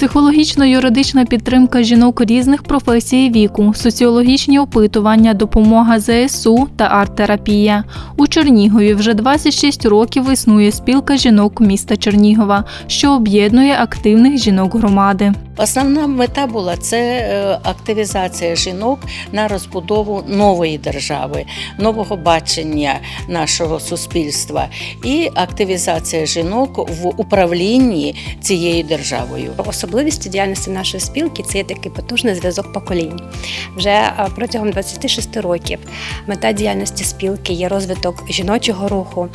психологічно-юридична підтримка жінок різних професій віку, соціологічні опитування, допомога ЗСУ та арт-терапія. У Чернігові вже 26 років існує спілка жінок міста Чернігова, що об'єднує активних жінок громади. Основна мета була це е, активізація жінок на розбудову нової держави, нового бачення нашого суспільства і активізація жінок в управлінні цією державою. Особливістю діяльності нашої спілки це є такий потужний зв'язок поколінь. Вже е, протягом 26 років мета діяльності спілки є розвиток жіночого руху,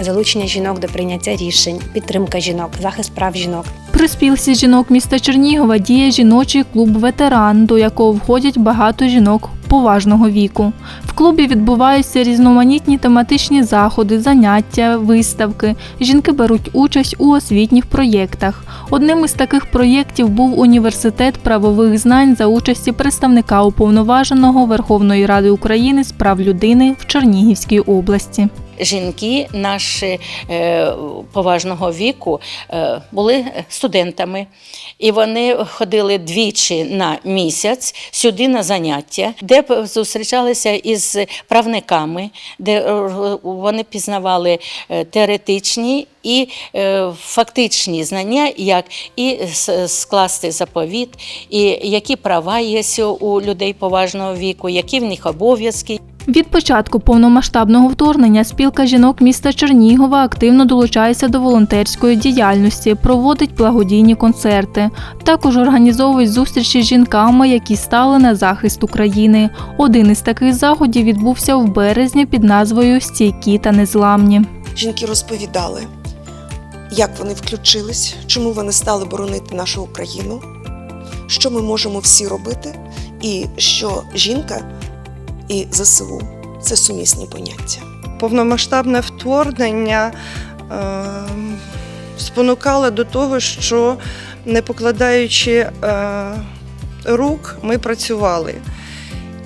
залучення жінок до прийняття рішень, підтримка жінок, захист прав жінок. При спілці жінок міста Чернігова діє жіночий клуб Ветеран, до якого входять багато жінок поважного віку. В клубі відбуваються різноманітні тематичні заходи, заняття, виставки. Жінки беруть участь у освітніх проєктах. Одним із таких проєктів був університет правових знань за участі представника уповноваженого Верховної Ради України з прав людини в Чернігівській області. Жінки наші е, поважного віку е, були студентами, і вони ходили двічі на місяць сюди на заняття, де зустрічалися із правниками, де е, вони пізнавали е, теоретичні і е, фактичні знання, як і скласти заповіт, і які права є у людей поважного віку, які в них обов'язки. Від початку повномасштабного вторгнення спілка жінок міста Чернігова активно долучається до волонтерської діяльності, проводить благодійні концерти. Також організовують зустрічі з жінками, які стали на захист України. Один із таких заходів відбувся в березні під назвою Стійкі та незламні. Жінки розповідали, як вони включились, чому вони стали боронити нашу Україну, що ми можемо всі робити, і що жінка і ЗСУ це сумісні поняття. повномасштабне вторгнення е, спонукало до того, що не покладаючи е, рук, ми працювали.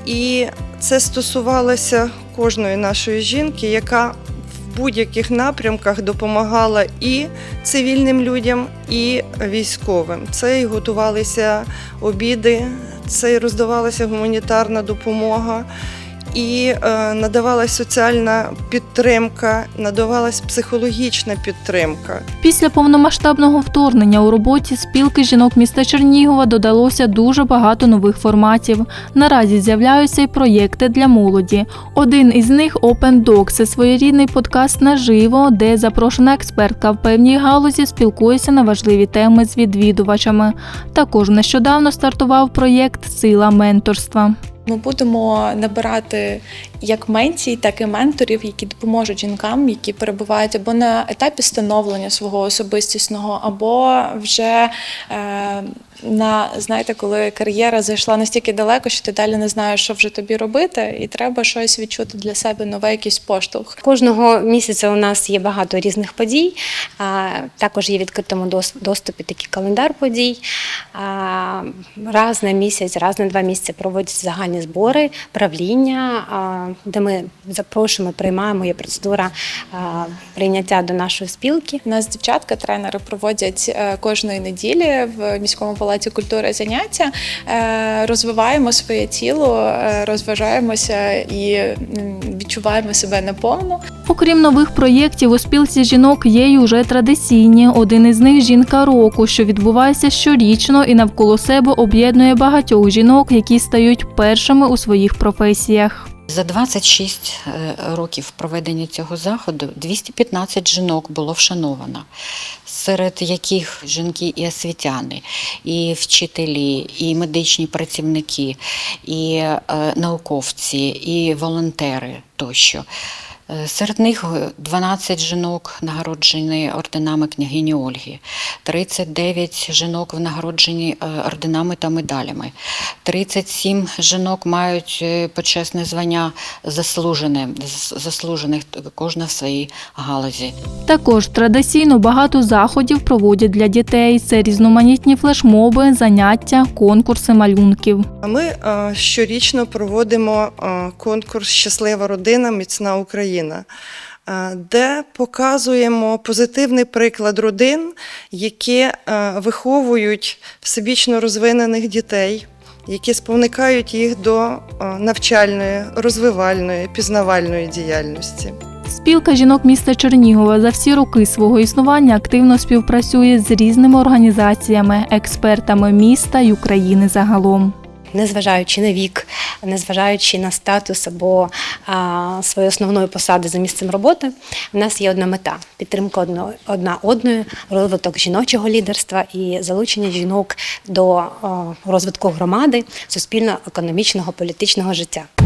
І це стосувалося кожної нашої жінки, яка в будь-яких напрямках допомагала і цивільним людям, і військовим. Це і готувалися обіди, це і роздавалася гуманітарна допомога і е, надавалась соціальна підтримка, надавалась психологічна підтримка. Після повномасштабного вторгнення у роботі спілки жінок міста Чернігова додалося дуже багато нових форматів. Наразі з'являються й проєкти для молоді. Один із них Open Doc – це своєрідний подкаст наживо, де запрошена експертка в певній галузі спілкується на важливі теми з відвідувачами. Також нещодавно стартував проєкт Сила менторства. Ми будемо набирати як менцій, так і менторів, які допоможуть жінкам, які перебувають або на етапі становлення свого особистісного, або вже е, на знаєте, коли кар'єра зайшла настільки далеко, що ти далі не знаєш, що вже тобі робити, і треба щось відчути для себе нове, якийсь поштовх. Кожного місяця у нас є багато різних подій. Також є в відкритому дос- доступі такий календар подій. Раз на місяць, раз на два місяці проводяться загальні збори, правління, де ми запрошуємо, приймаємо є процедура прийняття до нашої спілки. У нас дівчатка, тренери проводять е, кожної неділі в міському палаці культури заняття. Е, Розвиваємо своє тіло, е, розважаємося і відчуваємо себе наповну. Окрім нових проєктів, у спілці жінок є й уже традиційні. Один із них жінка року, що відбувається щорічно і навколо себе об'єднує багатьох жінок, які стають першими у своїх професіях. За 26 е, років проведення цього заходу 215 жінок було вшановано, серед яких жінки і освітяни, і вчителі, і медичні працівники, і е, науковці, і волонтери тощо. Е, Серед них 12 жінок нагороджені орденами княгині Ольги, 39 жінок нагороджені е, орденами та медалями, 37 жінок мають е, почесне звання заслужене, заслужених кожна в своїй галузі. Також традиційно багато заходів проводять для дітей. Це різноманітні флешмоби, заняття, конкурси малюнків. Ми е, щорічно проводимо е, конкурс Щаслива родина, міцна Україна. Е, де показуємо позитивний приклад родин, які е, виховують всебічно розвинених дітей, які спонукають їх до е, навчальної, розвивальної, пізнавальної діяльності. Спілка жінок міста Чернігова за всі роки свого існування активно співпрацює з різними організаціями, експертами міста й України загалом. Незважаючи на вік, незважаючи на статус або а, своєї основної посади за місцем роботи, в нас є одна мета підтримка одна одної, розвиток жіночого лідерства і залучення жінок до розвитку громади, суспільно-економічного політичного життя.